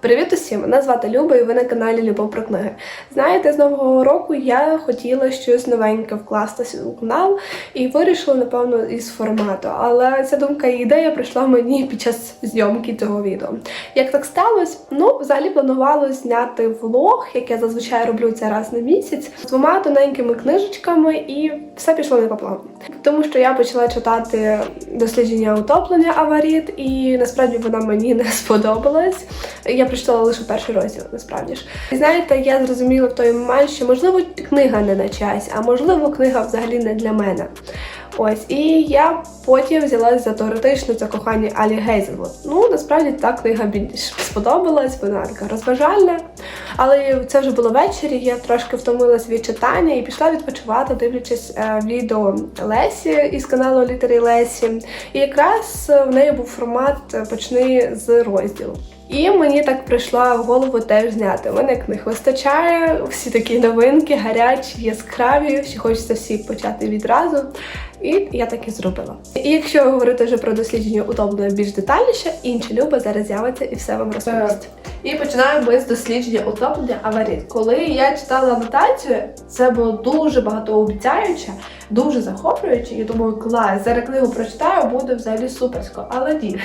Привіт усім! Мене звати Люба і ви на каналі Любов про книги. Знаєте, з нового року я хотіла щось новеньке вкласти у канал і вирішила, напевно, із формату. Але ця думка і ідея прийшла мені під час зйомки цього відео. Як так сталося? Ну, взагалі планувалося зняти влог, як я зазвичай роблю це раз на місяць, з двома тоненькими книжечками, і все пішло не по плану. Тому що я почала читати дослідження утоплення Аваріт, і насправді вона мені не сподобалась. Я прочитала лише перший розділ, насправді ж. І знаєте, я зрозуміла в той момент, що можливо книга не на часі, а можливо, книга взагалі не для мене. Ось, і я потім взялась за теоретичне це кохання Алі Гейзенвуд. Ну, насправді та книга більш сподобалась, вона така розважальна. Але це вже було ввечері, я трошки втомилась від читання і пішла відпочивати, дивлячись е, відео Лесі із каналу Літері Лесі. І якраз е, в неї був формат е, почни з розділу. І мені так прийшла в голову теж зняти. У мене книг вистачає, всі такі новинки, гарячі, яскраві, що хочеться всі почати відразу. І я так і зробила. І якщо говорити вже про дослідження утоплення більш детальніше, інші люба зараз з'явиться і все вам розповість. І починаємо ми з дослідження утоплення аваріт. Коли я читала анотацію, це було дуже багатообіцяюче, дуже захоплююче. Я думаю, клас, зараз книгу прочитаю, буде взагалі суперсько. Але ні.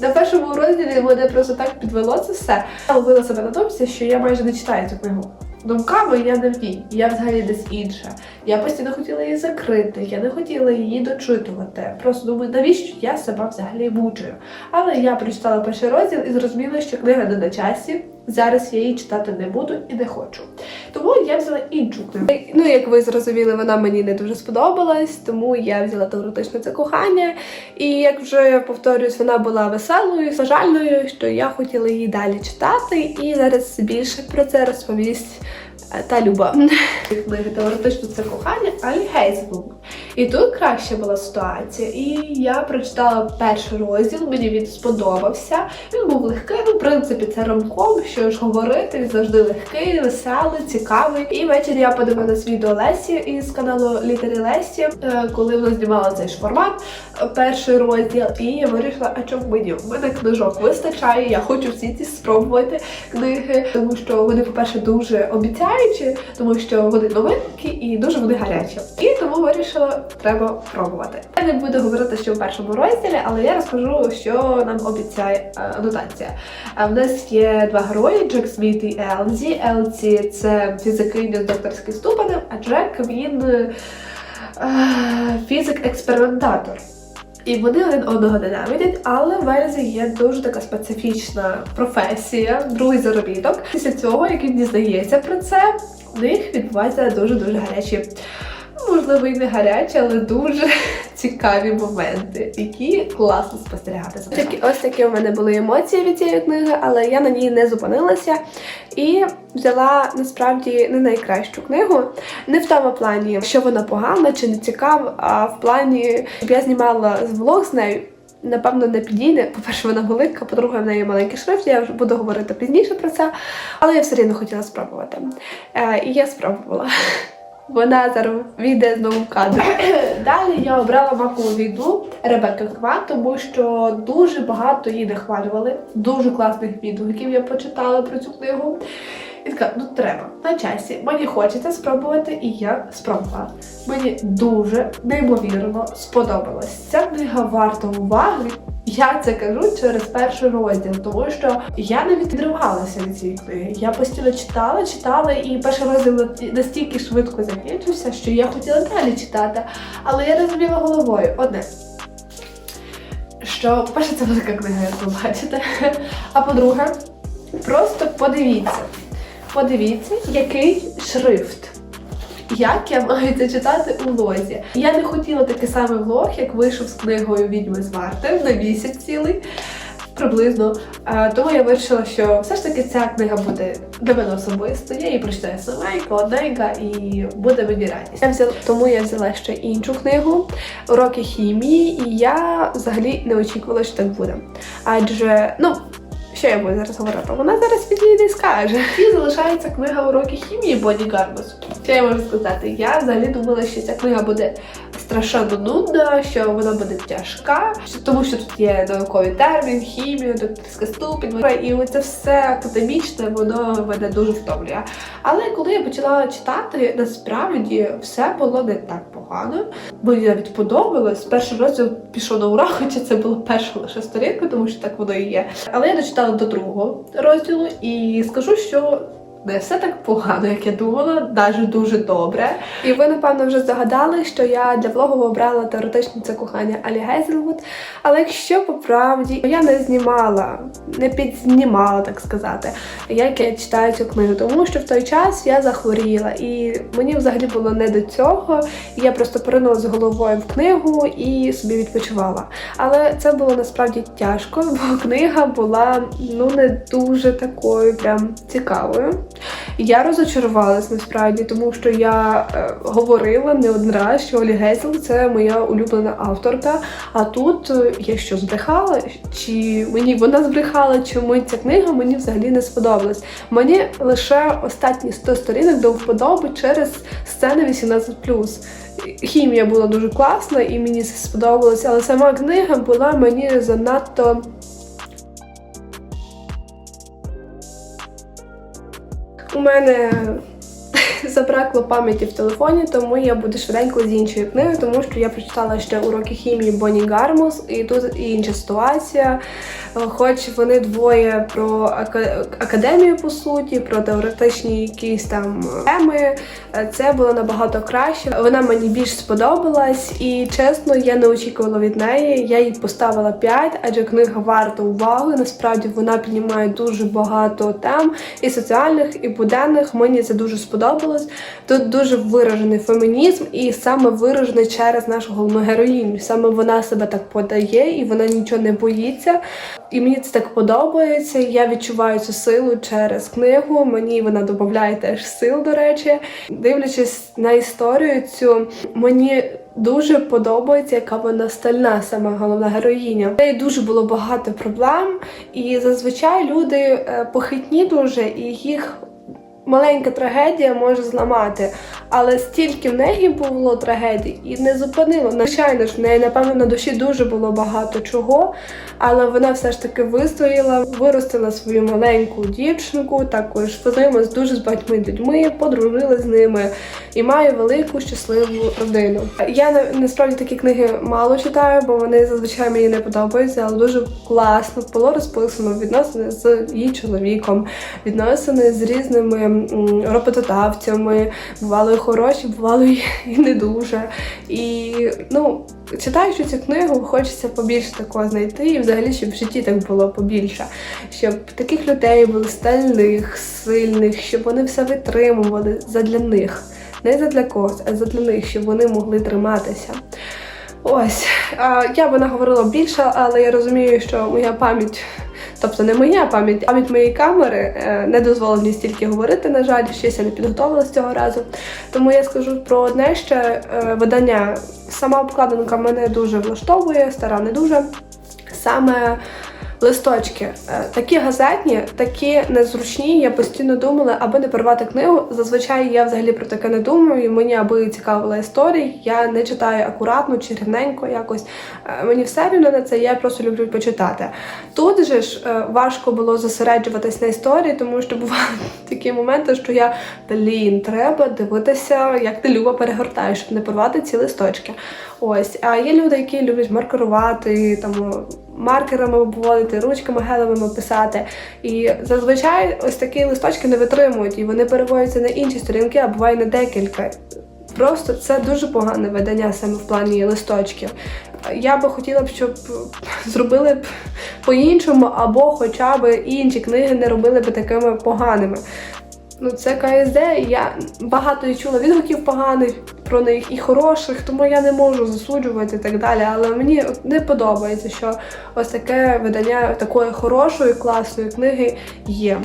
На першому розділі мене просто так підвело це все. Я ловила себе на думці, що я майже не читаю цю книгу. Думками я не в ній, я взагалі десь інша. Я постійно хотіла її закрити, я не хотіла її дочитувати. Просто думаю, навіщо я себе взагалі мучую. Але я прочитала перший розділ і зрозуміла, що книга не на часі. Зараз я її читати не буду і не хочу. Тому я взяла іншу книгу. Ну, як ви зрозуміли, вона мені не дуже сподобалась, тому я взяла теоретичне це кохання. І як вже повторюсь, вона була веселою, сажальною, що я хотіла її далі читати, і зараз більше про це розповість е, та Люба. Книги теоретично це кохання Алі Гейзенбург. І тут краща була ситуація. І я прочитала перший розділ, мені він сподобався. Він був легкий, ну, в принципі, це ромком, що ж говорити, він завжди легкий, веселий, цікавий. І ввечері я подивилась відео Лесі із каналу Літері Лесі, е, коли вона знімала цей ж формат, е, перший розділ. І я вирішила, а чому мені? У мене книжок вистачає, я хочу всі ці спробувати книги, тому що вони, по-перше, дуже обіцяючі, тому що вони новинки і дуже вони гарячі. І тому вирішила, треба пробувати. Я не буду говорити, що в першому розділі, але я розкажу, що нам обіцяє е, анотація. А в нас є два герої: Джек Сміт і Елзі. Елзі це фізикиня з докторським ступенем, а Джек він е, фізик-експериментатор. І вони один одного ненавидять, але в Елзі є дуже така специфічна професія, другий заробіток. Після цього, як він дізнається про це, у них відбуваються дуже-дуже гарячі, можливо, і не гарячі, але дуже цікаві моменти, які класно спостерігати. за ними. Ось такі у мене були емоції від цієї книги, але я на ній не зупинилася і взяла насправді не найкращу книгу. Не в тому плані, що вона погана чи не цікава, а в плані, щоб я знімала влог з нею. Напевно, не підійде. По-перше, вона велика, по-друге, в неї маленький шрифт, я вже буду говорити пізніше про це, але я все рівно хотіла спробувати. Е, і я спробувала. Вона зараз війде знову в кадр. Далі я обрала макову віду Ребекки Ква, тому що дуже багато її нахвалювали. Дуже класних відгуків я почитала про цю книгу. І така, ну треба на часі. Мені хочеться спробувати, і я спробувала. Мені дуже неймовірно сподобалось. Ця книга варта уваги. Я це кажу через перший розділ, тому що я не відривалася від цієї книги. Я постійно читала, читала, і перший розділ настільки швидко закінчився, що я хотіла далі читати. Але я розуміла головою одне. Що, по-перше, це велика книга, як ви бачите. А по-друге, просто подивіться. Подивіться, який шрифт. Як я маю це читати у влозі? Я не хотіла такий самий влог, як вийшов з книгою Відьми з Марти на місяць цілий. Приблизно. Тому я вирішила, що все ж таки ця книга буде для мене особисто. Я її прочитаю саменька, одненька і буде мені радість. Я взяла, тому я взяла ще іншу книгу Уроки хімії, і я взагалі не очікувала, що так буде. Адже, ну. Що я буду зараз говорити? Вона зараз підійде і скаже. І залишається книга уроки хімії Боді Гарбус. Що я можу сказати? Я взагалі думала, що ця книга буде страшенно нудна, що вона буде тяжка, тому що тут є науковий термін, хімію, докторська ступінь. І оце все академічне, воно мене дуже втомлює. Але коли я почала читати, насправді все було не так погано. Мені навіть подобалось. Перший розділ пішов на ура, хоча це була перша лише сторінка, тому що так воно і є. Але я дочитала до другого розділу і скажу, що. Не все так погано, як я думала, навіть дуже добре. І ви, напевно, вже здогадали, що я для влогу обрала теоретичне це кохання Алі Гейзелвуд. Але якщо по правді я не знімала, не підзнімала, так сказати, як я читаю цю книгу, тому що в той час я захворіла, і мені взагалі було не до цього. Я просто поринулася головою в книгу і собі відпочивала. Але це було насправді тяжко, бо книга була ну не дуже такою прям цікавою. Я розочарувалась насправді, тому що я е, говорила не один раз, що Олі Гейзел це моя улюблена авторка. А тут е, я що збрехала, чи мені вона збрехала, чому ця книга мені взагалі не сподобалась. Мені лише останні 100 сторінок до вподоби через сцени 18+. Хімія була дуже класна і мені це сподобалось, але сама книга була мені занадто. У мене забракло пам'яті в телефоні, тому я буду швиденько з іншої книги, тому що я прочитала ще уроки хімії Бонні Гармус, і тут інша ситуація. Е, Хоч вони двоє про академію, по суті, про теоретичні якісь там теми, е, це було набагато краще. Вона мені більш сподобалась, і чесно, я не очікувала від неї. Я їй поставила 5, адже книга варта уваги. Насправді вона піднімає дуже багато тем і соціальних, і буденних. Мені це дуже сподобалось. Тут дуже виражений фемінізм, і саме виражений через нашу головну героїню. Саме вона себе так подає, і вона нічого не боїться. І мені це так подобається. Я відчуваю цю силу через книгу. Мені вона додає теж сил, до речі. Дивлячись на історію цю, мені дуже подобається, яка вона стальна, сама головна героїня. В неї дуже було багато проблем, і зазвичай люди е, похитні дуже, і їх маленька трагедія може зламати. Але стільки в неї було трагедій і не зупинило. Звичайно ж, в неї, напевно, на душі дуже було багато чого, але вона все ж таки вистояла, виростила свою маленьку дівчинку, також познайомилась дуже з багатьми людьми, подружила з ними і має велику щасливу родину. Я на- насправді такі книги мало читаю, бо вони зазвичай мені не подобаються, але дуже класно було розписано відносини з її чоловіком, відносини з різними роботодавцями. Бувало і хороші, бувало і не дуже. І ну, читаючи цю книгу, хочеться побільше такого знайти, і взагалі, щоб в житті так було побільше. Щоб таких людей було стальних, сильних, щоб вони все витримували задля них. Не задля когось, а задля них, щоб вони могли триматися. Ось, я би наговорила більше, але я розумію, що моя пам'ять, тобто не моя пам'ять, пам'ять моєї камери е, не дозволила мені стільки говорити, на жаль, щось я не підготовилася цього разу. Тому я скажу про одне ще е, видання. Сама обкладинка мене дуже влаштовує, стара не дуже. Саме листочки, Е, такі газетні, такі незручні. Я постійно думала, аби не порвати книгу. Зазвичай я взагалі про таке не думаю. Мені аби цікавила історія. Я не читаю акуратно чи рівненько якось. Е, Мені все рівно на це, я просто люблю почитати. Тут же ж е, важко було зосереджуватись на історії, тому що бували такі моменти, що я блін, треба дивитися, як ти любо перегортаєш, щоб не порвати ці листочки. Ось, а є люди, які люблять маркерувати там маркерами обводити, ручками гелевими писати. І зазвичай ось такі листочки не витримують, і вони переводяться на інші сторінки, а буває на декілька. Просто це дуже погане видання саме в плані листочків. Я би хотіла б, щоб зробили б по-іншому, або хоча б інші книги не робили б такими поганими. Ну, це КСД, я багато і чула відгуків поганих про них і хороших, тому я не можу засуджувати і так далі. Але мені не подобається, що ось таке видання такої хорошої, класної книги є.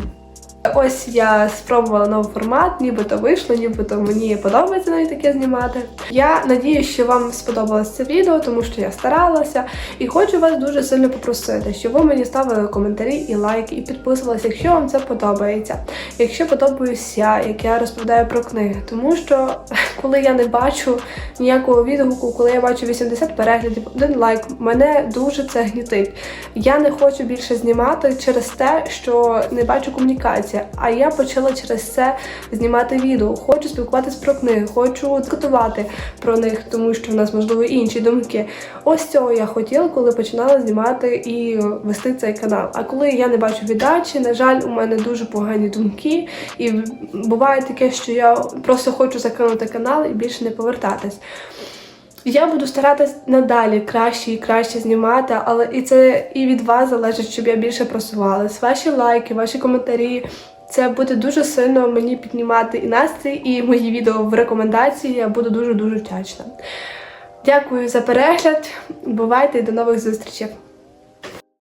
Ось я спробувала новий формат, нібито вийшло, нібито мені подобається навіть таке знімати. Я надію, що вам сподобалось це відео, тому що я старалася. І хочу вас дуже сильно попросити, щоб ви мені ставили коментарі і лайки, і підписувалися, якщо вам це подобається. Якщо подобаюсь я, як я розповідаю про книги, тому що коли я не бачу ніякого відгуку, коли я бачу 80 переглядів, один лайк, мене дуже це гнітить. Я не хочу більше знімати через те, що не бачу комунікації. А я почала через це знімати відео. Хочу спілкуватись про книги, хочу дискутувати про них, тому що в нас можливо інші думки. Ось цього я хотіла, коли починала знімати і вести цей канал. А коли я не бачу віддачі, на жаль, у мене дуже погані думки, і буває таке, що я просто хочу закинути канал і більше не повертатись. Я буду старатись надалі краще і краще знімати, але і це і від вас залежить, щоб я більше просувалась. Ваші лайки, ваші коментарі. Це буде дуже сильно мені піднімати і настрій, і мої відео в рекомендації. Я буду дуже дуже вдячна. Дякую за перегляд. Бувайте і до нових зустрічей!